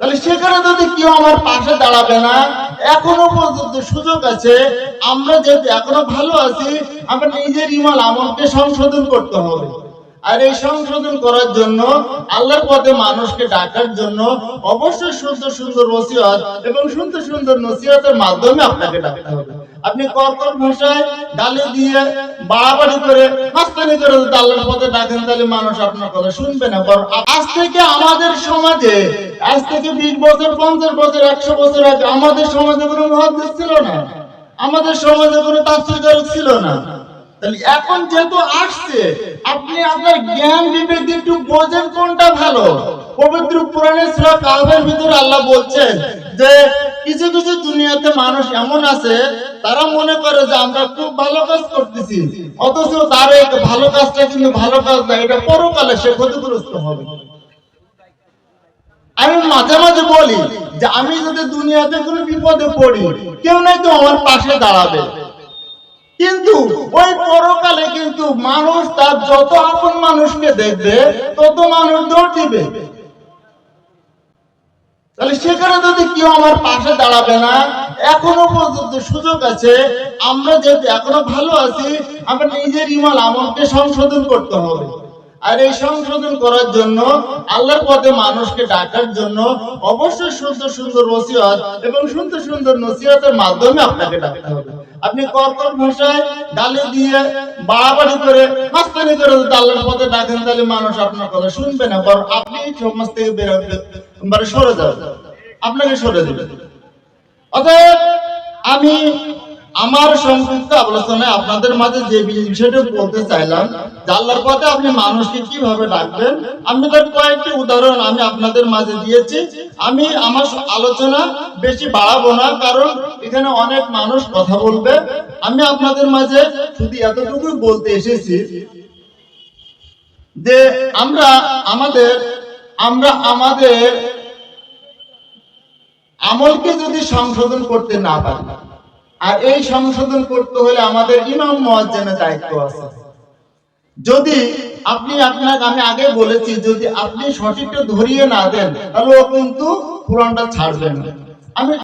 তাহলে সেখানে যদি কেউ আমার পাশে দাঁড়াবে না, এখনও পর্যন্ত সুযোগ আছে, আমরা যেহেতু এখনও ভালো আছি, আমরা নিজের ইমান, আমলকে সংশোধন করতে হবে। আর এই সংশোধন করার জন্য, আল্লাহর পথে মানুষকে ডাকার জন্য অবশ্যই সুন্দর সুন্দর নসিহত এবং সুন্দর সুন্দর নসিহতের মাধ্যমে আপনাকে ডাকতে হবে। আপনি কর্কট ভাষায় গালি দিয়ে, বাড়াবাড়ি করে, মাস্তানি করে যদি আল্লাহর পথে ডাকেন, তাহলে মানুষ আপনার কথা শুনবে না। বরং আজ থেকে আমাদের সমাজে আজ থেকে বিশ বছর, পঞ্চাশ বছর, একশো বছর আগে আমাদের সমাজে কোনো মহাদেশ ছিল না। আমাদের সমাজে কোনো ছিল না। এখন যেহেতু আসছে, আপনি আপনার জ্ঞান বিবেক একটু বোঝেন কোনটা ভালো। পবিত্র পুরাণের সূরা কাহফের ভিতরে আল্লাহ বলছেন যে, কিছু কিছু দুনিয়াতে মানুষ এমন আছে, তারা মনে করে যে আমরা খুব ভালো কাজ করতেছি, অথচ তার ভালো কাজটা কিন্তু ভালো কাজ না, এটা পরকালে সে ক্ষতিগ্রস্ত হবে। আমি মাঝে মাঝে বলি যে আমি যদি দুনিয়াতে কোনো বিপদে পড়ি, কেউ নাই তো আমার পাশে দাঁড়াবে। কিন্তু ওই পরকালে কিন্তু মানুষ তার যত আপন মানুষকে দেখবে, তত মানুষ দৌড় দিবে তাহলে সেখানে যদি কেউ আমার পাশে দাঁড়াবে না, এখনও পর্যন্ত সুযোগ আছে, আমরা যেহেতু এখনও ভালো আছি, আমরা নিজের ইমান আমলকে সংশোধন করতে হবে। আর এই সংশোধন করার জন্য, আল্লাহর পথে মানুষকে ডাকার জন্য অবশ্যই সুন্দর সুন্দর নসিহত এবং সুন্দর সুন্দর নসিহতের মাধ্যমে আপনাকে ডাকতে হবে। আপনি কর্কট ভাষায় গালি দিয়ে বাড়াবাড়ি করে মাস্তানি করে যদি আল্লাহর পথে ডাকেন, তাহলে মানুষ আপনার কথা শুনবে না, বরং আপনি সমাজ থেকে বেরোবে মানে সরে যাবেন আপনাকে সরে দেবে। অতএব আমি আমার সংক্ষিপ্ত আলোচনায় আপনাদের মাঝে যে বিষয়টা বলতে চাইলাম আল্লাহর পথে আপনি মানুষকে কীভাবে ডাকবেন? আমি তার কয়েকটি উদাহরণ আমি আপনাদের মাঝে দিয়েছি। আমি আমার আলোচনা বেশি বাড়াবো না, কারণ এখানে অনেক মানুষ কথা বলবে। আমি আপনাদের মাঝে শুধু এতটুকুই বলতে এসেছি যে আমরা আমাদের আমরা আমাদের আমলকে যদি সংশোধন করতে না পারি, আর এই সংশোধন করতে হলে আমাদের ইমাম মুয়াজ্জিনের দায়িত্ব আছে। যদি আপনি আপনাকে আমি আগে বলেছি, যদি আপনি সঠিকটা ধরিয়ে না দেন, তাহলে ও কিন্তু কোরআনটা ছাড়বেন না। আমি